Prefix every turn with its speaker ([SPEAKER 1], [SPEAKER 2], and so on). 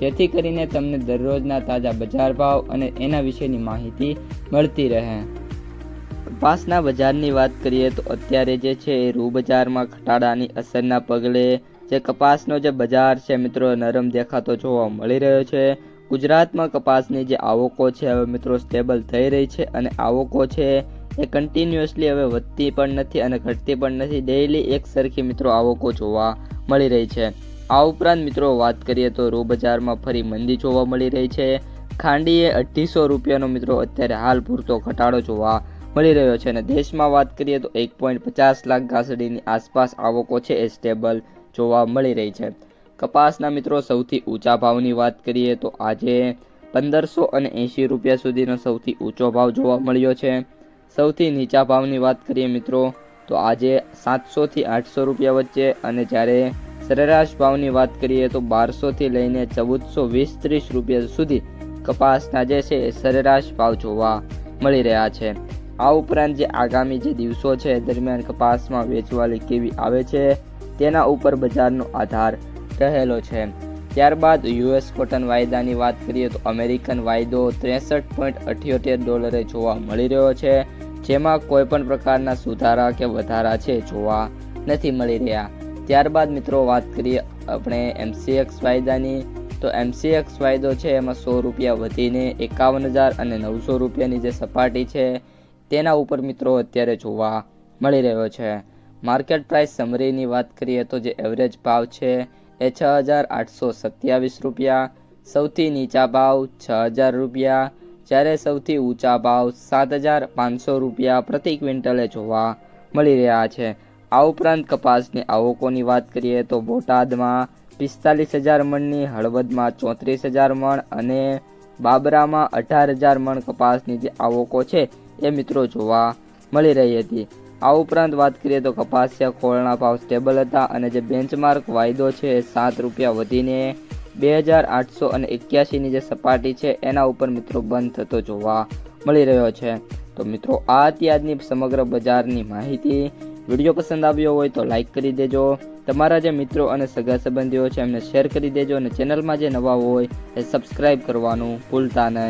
[SPEAKER 1] જેથી કરીને તમને દરરોજના તાજા બજાર ભાવ અને એના વિશેની માહિતી મળતી રહે. કપાસના બજારની વાત કરીએ તો અત્યારે જે છે એ રૂ બજારમાં ઘટાડાની અસરના પગલે જે કપાસનો જે બજાર છે મિત્રો નરમ દેખાતો જોવા મળી રહ્યો છે. ગુજરાતમાં કપાસની જે આવકો છે હવે મિત્રો સ્ટેબલ થઈ રહી છે અને આવકો છે એ કન્ટિન્યુઅસલી હવે વધતી પણ નથી અને ઘટતી પણ નથી. ડેઇલી એક સરખી મિત્રો આવકો જોવા મળી રહી છે. આ ઉપરાંત મિત્રો વાત કરીએ તો રૂ બજારમાં ફરી મંદી જોવા મળી રહી છે. ખાંડીએ અઢીસો રૂપિયાનો મિત્રો અત્યારે હાલ પૂરતો ઘટાડો જોવા મળી રહ્યો છે અને દેશમાં વાત કરીએ તો એક પોઈન્ટ પચાસ લાખ ઘાસડીની આસપાસ આવકો છે એ સ્ટેબલ જોવા મળી રહી છે. કપાસના મિત્રો સૌથી ઊંચા ભાવની વાત કરીએ તો આજે પંદરસો અને એંશી રૂપિયા સુધીનો સૌથી ઊંચો ભાવ જોવા મળ્યો છે. સૌથી નીચા ભાવની વાત કરીએ મિત્રો તો આજે સાતસોથી આઠસો રૂપિયા વચ્ચે અને જ્યારે સરેરાશ ભાવની વાત કરીએ તો બારસોથી લઈને ચૌદસો વીસ ત્રીસ રૂપિયા સુધી કપાસના જે છે એ સરેરાશ ભાવ જોવા મળી રહ્યા છે. આ ઉપરાંત જે આગામી જે દિવસો છે દરમિયાન કપાસમાં વેચવાલી કેવી આવે છે તેના ઉપર બજારનો આધાર રહેલો છે. ત્યારબાદ યુએસ કોટન વાયદાની વાત કરીએ તો અમેરિકન વાયદો ત્રેસઠ પોઈન્ટ અઠ્યોતેર ડોલરે જોવા મળી રહ્યો છે, જેમાં કોઈપણ પ્રકારના સુધારા કે વધારા છે જોવા નથી મળી રહ્યા. ત્યારબાદ મિત્રો વાત કરીએ આપણે એમસીએક્સ વાયદાની. તો એમસીએક્સ વાયદો છે એમાં સો રૂપિયા વધીને એકાવન હજાર અને નવસો રૂપિયાની જે સપાટી છે, તેના ઉપર મિત્રો અત્યારે જોવા મળી રહ્યો છે. માર્કેટ પ્રાઇસ સમરીની વાત કરીએ તો જે એવરેજ ભાવ છે એ છ હજાર આઠસો સત્યાવીસ રૂપિયા, સૌથી નીચા ભાવ છ હજાર રૂપિયા, જ્યારે સૌથી ઊંચા ભાવ સાત હજાર પાંચસો રૂપિયા પ્રતિ ક્વિન્ટલે જોવા મળી રહ્યા છે. આ ઉપરાંત કપાસની આવકોની વાત કરીએ તો બોટાદમાં પિસ્તાલીસ હજાર મણની, હળવદમાં ચોત્રીસ હજાર મણ અને બાબરામાં અઢાર હજાર મણ કપાસની જે આવકો છે એ મિત્રો જોવા મળી રહી હતી. આ ઉપરાંત વાત કરીએ તો કપાસિયા ખોળના ભાવ સ્ટેબલ હતા અને જે બેન્ચમાર્ક વાયદો છે એ સાત રૂપિયા વધીને બે હજાર આઠસો અને એક્યાસીની જે સપાટી છે એના ઉપર મિત્રો બંધ થતો જોવા મળી રહ્યો છે. તો મિત્રો આ હતી આજની સમગ્ર બજારની માહિતી. વીડિયો પસંદ આવ્યો હોય તો લાઈક કરી દેજો. તમારા જે મિત્રો અને સગા સંબંધીઓ છે એમને શેર કરી દેજો અને ચેનલમાં જે નવા હોય એ સબસ્ક્રાઈબ કરવાનું ભૂલતા નહીં.